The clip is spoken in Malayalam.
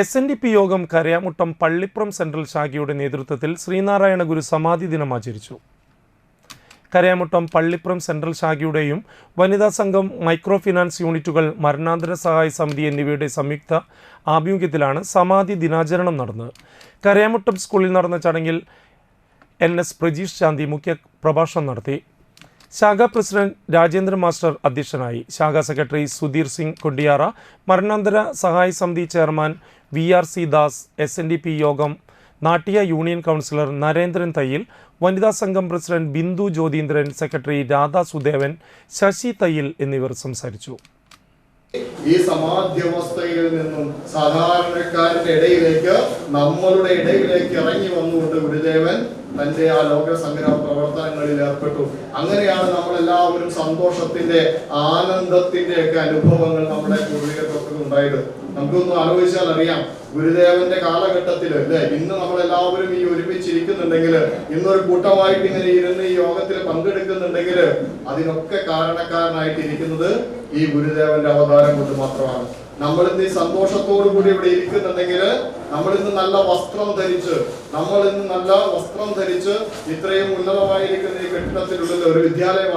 എസ് എൻ ഡി പി യോഗം കരയാമുട്ടം പള്ളിപ്പുറം സെൻട്രൽ ശാഖയുടെ നേതൃത്വത്തിൽ ശ്രീനാരായണ ഗുരു സമാധി ദിനം ആചരിച്ചു. കരയാമുട്ടം പള്ളിപ്പുറം സെൻട്രൽ ശാഖയുടെയും വനിതാ സംഘം മൈക്രോ ഫിനാൻസ് യൂണിറ്റുകൾ മരണാന്തര സഹായ സമിതി എന്നിവയുടെ സംയുക്ത ആഭിമുഖ്യത്തിലാണ് സമാധി ദിനാചരണം നടന്നത്. കരയാമുട്ടം സ്കൂളിൽ നടന്ന ചടങ്ങിൽ എൻ എസ് പ്രജീഷ് ശാന്തി മുഖ്യ പ്രഭാഷണം നടത്തി. ശാഖാ പ്രസിഡന്റ് രാജേന്ദ്ര മാസ്റ്റർ അധ്യക്ഷനായി. ശാഖാ സെക്രട്ടറി സുധീർ സിംഗ് കൊണ്ടിയാറ മരണാന്തര സഹായ സമിതി chairman V R C Das S N D P Yogam നാട്ടിയ union councillor Narendran Thayyil വനിതാ സംഘം പ്രസിഡന്റ് ബിന്ദു ജ്യോതീന്ദ്രൻ സെക്രട്ടറി രാധാ സുദേവൻ ശശി തയ്യിൽ എന്നിവർ സംസാരിച്ചു. ഈ സമാധ്യവസ്ഥയിൽ നിന്നും സാധാരണക്കാരുടെ ഇടയിലേക്ക് നമ്മളുടെ ഇടയിലേക്ക് ഇറങ്ങി വന്നുകൊണ്ട് ഗുരുദേവൻ തന്റെ ആ ലോക സംഗ്രഹ പ്രവർത്തനങ്ങളിൽ ഏർപ്പെട്ടു. അങ്ങനെയാണ് നമ്മൾ എല്ലാവരും സന്തോഷത്തിന്റെ ആനന്ദത്തിന്റെ ഒക്കെ അനുഭവങ്ങൾ നമ്മുടെ പൂർവികർക്കൊക്കെ ഉണ്ടായത്. നമുക്കൊന്ന് ആലോചിച്ചാൽ അറിയാം ഗുരുദേവന്റെ കാലഘട്ടത്തിൽ അല്ലെ? ഇന്ന് നമ്മൾ എല്ലാവരും ഈ ഒരുമിച്ചിരിക്കുന്നുണ്ടെങ്കിൽ ഇന്നൊരു കൂട്ടമായിട്ട് ഇങ്ങനെ ഇരുന്ന് ഈ യോഗത്തിൽ പങ്കെടുക്കുന്നുണ്ടെങ്കിൽ അതിനൊക്കെ കാരണക്കാരനായിട്ട് ഇരിക്കുന്നത് ഈ ഗുരുദേവന്റെ അവതാരം കൊണ്ട് മാത്രമാണ്. നമ്മൾ ഇന്ന് ഈ സന്തോഷത്തോടു കൂടി ഇവിടെ ഇരിക്കുന്നുണ്ടെങ്കിൽ നമ്മൾ ഇന്ന് നല്ല വസ്ത്രം ധരിച്ച് നമ്മൾ ഇന്ന് നല്ല വസ്ത്രം ധരിച്ച് ഇത്രയും ഉന്നതമായിരിക്കുന്ന ഈ കെട്ടിടത്തിലുള്ള ഒരു വിദ്യാലയമാണ്.